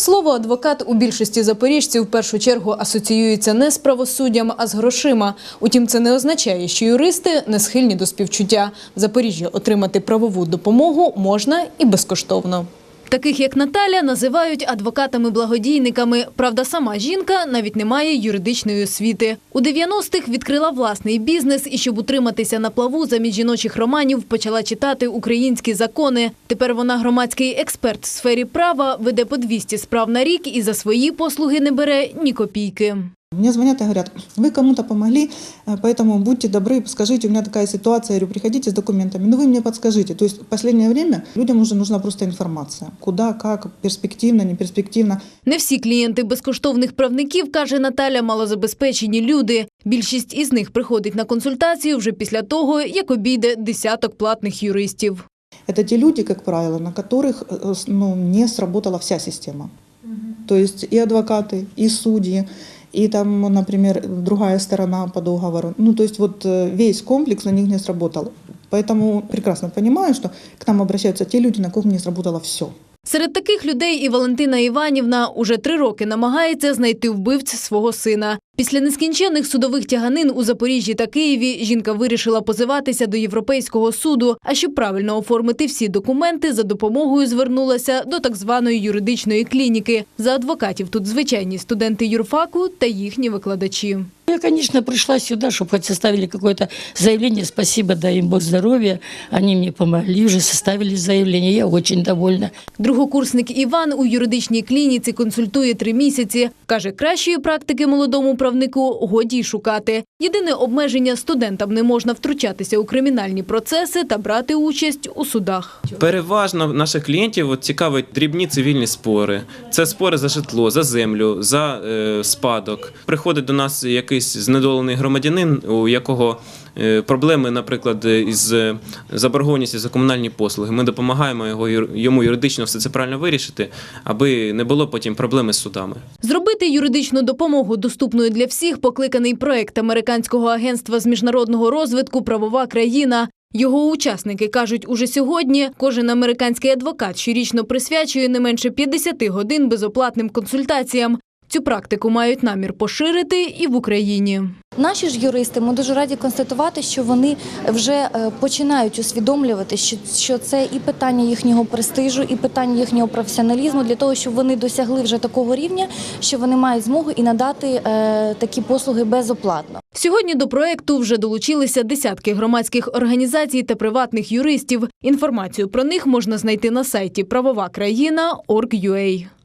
Слово адвокат у більшості запоріжців в першу чергу асоціюється не з правосуддям, а з грошима. Утім, це не означає, що юристи не схильні до співчуття. В Запоріжжі отримати правову допомогу можна і безкоштовно. Таких як Наталя називають адвокатами-благодійниками. Правда, сама жінка навіть не має юридичної освіти. У 90-х відкрила власний бізнес і щоб утриматися на плаву замість жіночих романів, почала читати українські закони. Тепер вона громадський експерт в сфері права, веде по 200 справ на рік і за свої послуги не бере ні копійки. Мне звонят и говорят, вы кому-то помогли, э, поэтому будьте добры, скажите, у меня такая ситуация, я говорю, приходите с документами, ну вы мне подскажите. То есть в последнее время людям уже нужна просто информация. Куда, как, перспективно, не перспективно. Не всі клієнти безкоштовних правників, каже Наталя, малозабезпечені люди. Більшість із них приходить на консультацію вже після того, як обійде десяток платних юристів. Это те люди, как правило, на которых э, с- ну, не сработала вся система. То есть и адвокаты, и судьи, и там, например, другая сторона по договору. Ну, то есть вот э, весь комплекс на них не сработал. Поэтому прекрасно понимаю, что к нам обращаются те люди, на ком не сработало все. Серед таких людей і Валентина Іванівна уже три роки намагається знайти вбивць свого сина. Після нескінченних судових тяганин у Запоріжжі та Києві жінка вирішила позиватися до Європейського суду. А щоб правильно оформити всі документи, за допомогою звернулася до так званої юридичної клініки. За адвокатів тут звичайні студенти юрфаку та їхні викладачі. Я, конечно, пришла сюда, чтобы хоть составили какое-то заявление. Спасибо, дай им Бог здоровья. Они мне помогли, уже составили заявление. Я очень довольна. Другокурсник Іван у юридичній клініці консультує три місяці. Каже, кращої практики молодому правнику годі й шукати. Єдине обмеження студентам не можна втручатися у кримінальні процеси та брати участь у судах. Переважно наших клієнтів цікавить дрібні цивільні спори. Це спори за житло, за землю, за е, спадок. Приходить до нас якийсь знедолений громадянин, у якого е, проблеми, наприклад, із е, заборгованістю за комунальні послуги. Ми допомагаємо його йому юридично все це правильно вирішити, аби не було потім проблеми з судами. Зробити юридичну допомогу доступною для всіх покликаний проект американського агентства з міжнародного розвитку Правова країна. Його учасники кажуть, уже сьогодні кожен американський адвокат щорічно присвячує не менше 50 годин безоплатним консультаціям. Цю практику мають намір поширити і в Україні. Наші ж юристи, ми дуже раді констатувати, що вони вже е, починають усвідомлювати, що, це і питання їхнього престижу, і питання їхнього професіоналізму для того, щоб вони досягли вже такого рівня, що вони мають змогу і надати е, такі послуги безоплатно. Сьогодні до проекту вже долучилися десятки громадських організацій та приватних юристів. Інформацію про них можна знайти на сайті правова країна.org.ua.